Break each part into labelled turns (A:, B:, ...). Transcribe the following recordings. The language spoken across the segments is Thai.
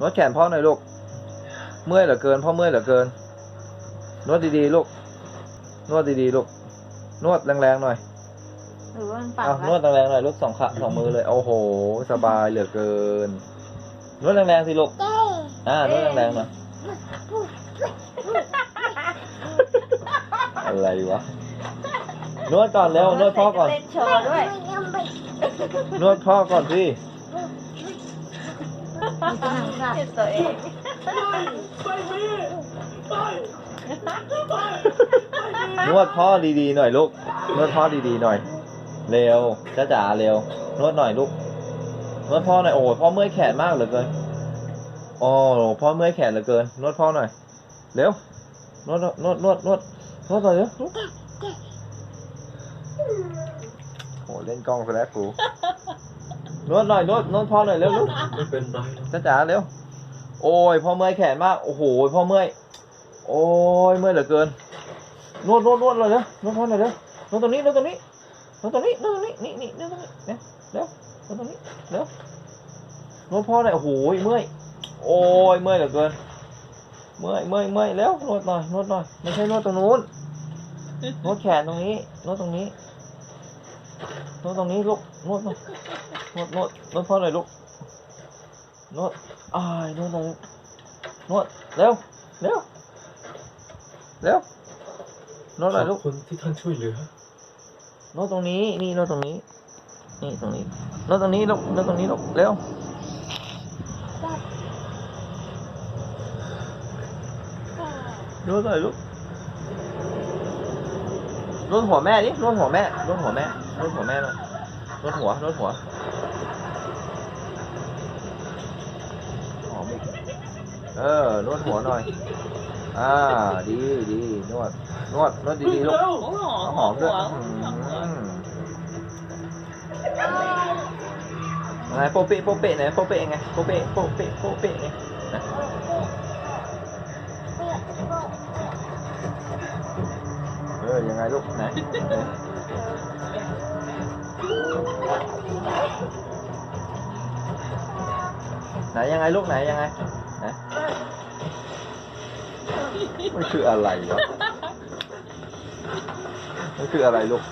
A: นวดแขนพ่อหน่อยลูก เมื่อยเหลือเกินพ่อเมื่อยเหลือเกิน นวดดีๆลูก นวดดีๆลูก นวดแรงๆหน่อย
B: หรือว่ามันปั่น
A: อะ
B: ไว้
A: นวดแรงๆหน่อยลูกสองขาสองมือเลย โอ้โห สบายเหลือเกิน นวดแรงๆสิลูก อ่านวดแรงๆหน่อย อะไรวะ นวดก่อนเร็วนวดพ่อก่อน
B: เล่นโชว์ด้วย
A: นวดพ่อก่อนสิ
B: เห็นตัวเอง
A: นวดพ่อดีๆหน่อยลูก นวดพ่อดีๆหน่อย เร็วจ้าจ๋าเร็ว นวดหน่อยลูก นวดพ่อหน่อย โอ้โหพ่อเมื่อยแขนมากเหลือเกิน โอ้พ่อเมื่อยแขนเหลือเกิน นวดพ่อหน่อย เร็ว นวด นวด นวด นวด นวดหน่อยเร็วโอ้เล่นกล้องไปแล้วกู นวดหน่อยนวดนวดพ่อหน่อยเร็วลูก
C: ไม่เป็นไรหรอก
A: จ้าจ๋าเร็ว โอ้ยพ่อเมื่อยแขนมาก โอ้โหพ่อเมื่อย โอ้ยเมื่อยเหลือเกิน นวดนวดนวดเลยเร็วนวดพ่อหน่อยเร็วนวดตรงนี้นวดตรงนี้นวดตรงนี้นวดตรงนี้นี่นี่นวดตรงนี้เนี่ยเร็วนวดตรงนี้เร็วนวดพ่อหน่อยโอ้โหเมื่อย โอ้ยเมื่อยเหลือเกิน เมื่อยเมื่อยเมื่อยเร็วนวดหน่อยนวดหน่อยไม่ใช่นวดตรงนู้นนวดแขนตรงนี้นวดตรงนี้ นวดตรงนี้ลูกนวดหน่อยนวดนวดนวดพ่อหน่อยลูกนวดอ้ายนวดหน่อยลูกนวดเร็วเร็วเร็วนวดหน่อย
C: ข
A: ลู
C: อบ
A: ก
C: คุณที่ท่านช่วยเหลือน
A: วดตรงนี้ นี่นวดตรงนี้ นี่ตรงนี้นวดตรงนี้ลูกนวดตรงนี้ลูกเร็วนวดหน่อยลูก นวดหัวแม่ดินวดหัวแม่นวดหัวแม่นวดหัวแม่หน่อยนวดหัวนวดหัวหอมอีกเออนวดหัวหน่อย อ่า ดีดีนวด นวด นวดดีๆลูก
B: หอม
A: หอมด้วยอืมไงโปเปะโปเปะไหนโปเปะไงโปเปะโปเปะโปเปะไง ยังไงลูกไหนไหนยังไงลูกไหนยังไงไหนมันคืออะไรวะมันคืออะไรลูก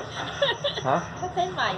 A: ฮะ
B: เส้นใหม่